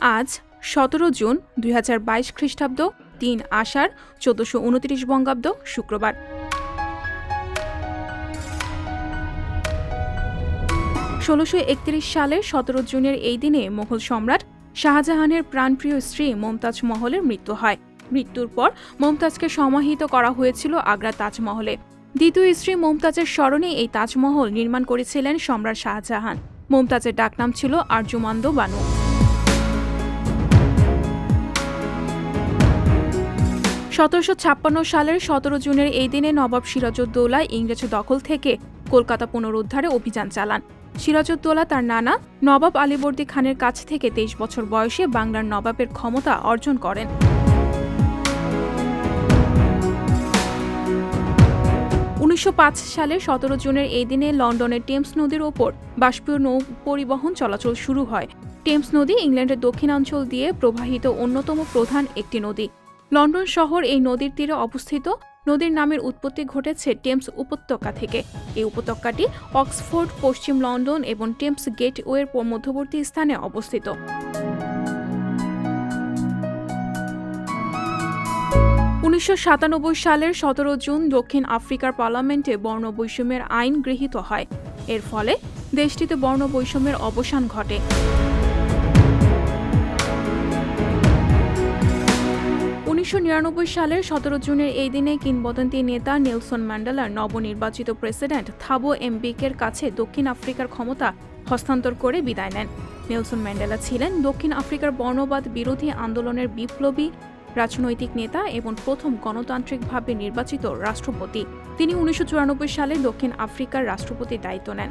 আজ সতেরো জুন দুই হাজার বাইশ খ্রিস্টাব্দ, তিন আষাঢ়, চোদ্দশো উনত্রিশ বঙ্গাব্দ, শুক্রবার। ষোলোশো একত্রিশ সালের সতেরো জুনের এই দিনে মোগল সম্রাট শাহজাহানের প্রাণপ্রিয় স্ত্রী মমতাজ মহলের মৃত্যু হয়। মৃত্যুর পর মমতাজকে সমাহিত করা হয়েছিল আগ্রা তাজমহলে। দ্বিতীয় স্ত্রী মমতাজের স্মরণে এই তাজমহল নির্মাণ করেছিলেন সম্রাট শাহজাহান। মমতাজের ডাকনাম ছিল আর্যমান্দ বানু। সতেরোশো ছাপ্পান্ন সালের সতেরো জুনের এই দিনে নবাব সিরাজউদ্দৌলা ইংরেজ দখল থেকে কলকাতা পুনরুদ্ধারে অভিযান চালান। সিরাজউদ্দৌলা তার নানা নবাব আলীবর্দী খানের কাছ থেকে তেইশ বছর বয়সে বাংলার নবাবের ক্ষমতা অর্জন করেন। উনিশশো পাঁচ সালে সতেরো জুনের এই দিনে লন্ডনের টেমস নদীর ওপর বাষ্পীয় নৌ পরিবহন চলাচল শুরু হয়। টেমস নদী ইংল্যান্ডের দক্ষিণাঞ্চল দিয়ে প্রবাহিত অন্যতম প্রধান একটি নদী। লন্ডন শহর এই নদীর তীরে অবস্থিত। নদীর নামের উৎপত্তি ঘটেছে টেমস উপত্যকা থেকে। এই উপত্যকাটি অক্সফোর্ড, পশ্চিম লন্ডন এবং টেমস গেটওয়ের মধ্যবর্তী স্থানে অবস্থিত। উনিশশো সাতানব্বই সালের সতেরো জুন দক্ষিণ আফ্রিকার পার্লামেন্টে বর্ণ বৈষম্যের আইন গৃহীত হয়। এর ফলে দেশটিতে বর্ণ বৈষম্যের অবসান ঘটে। উনিশশো নিরানব্বই সালের সতেরো জুনের এই দিনে কিংবদন্তি নেতা নেলসন ম্যান্ডেলার নবনির্বাচিত প্রেসিডেন্ট থাবো এমবিকের কাছে দক্ষিণ আফ্রিকার ক্ষমতা হস্তান্তর করে বিদায় নেন। নেলসন ম্যান্ডেলা ছিলেন দক্ষিণ আফ্রিকার বর্ণবাদ বিরোধী আন্দোলনের বিপ্লবী, রাজনৈতিক নেতা এবং প্রথম গণতান্ত্রিকভাবে নির্বাচিত রাষ্ট্রপতি। তিনি উনিশশো চুরানব্বই সালে দক্ষিণ আফ্রিকার রাষ্ট্রপতির দায়িত্ব নেন।